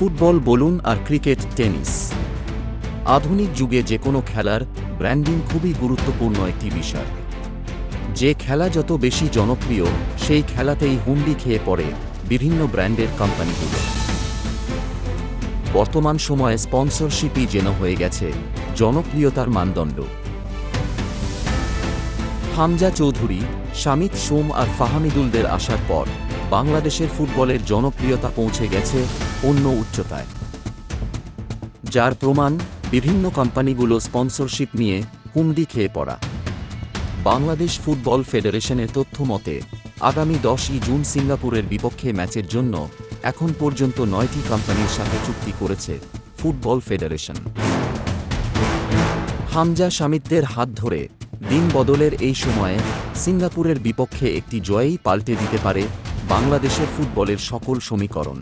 Football, বলুন আর cricket, tennis. আধুনিক যুগে যে কোনো খেলার ব্র্যান্ডিং খুবই গুরুত্বপূর্ণ একটি বিষয়। যে খেলা যত বেশি জনপ্রিয়, সেই খেলাতেই হুন্ডি খেয়ে পড়ে বিভিন্ন ব্র্যান্ডের কোম্পানিগুলো। বর্তমান সময়ে স্পন্সরশিপই যেন হয়ে গেছে জনপ্রিয়তার মানদণ্ড। হামজা চৌধুরী, শামিত সোম আর ফাহামিদুলদের আসার পর বাংলাদেশের ফুটবলের জনপ্রিয়তা পৌঁছে গেছে অন্য উচ্চতায়। যার প্রমাণ বিভিন্ন কোম্পানিগুলো স্পন্সরশিপ নিয়ে হুমডি খেয়ে পড়া। বাংলাদেশ ফুটবল ফেডারেশনের তথ্য মতে, আগামী দশই জুন সিঙ্গাপুরের বিপক্ষে ম্যাচের জন্য এখন পর্যন্ত নয়টি কোম্পানির সাথে চুক্তি করেছে ফুটবল ফেডারেশন। হামজা শামিদদের হাত ধরে দিন বদলের এই সময়ে সিঙ্গাপুরের বিপক্ষে একটি জয়ই পাল্টে দিতে পারে বাংলাদেশের ফুটবলের সকল সমীকরণ।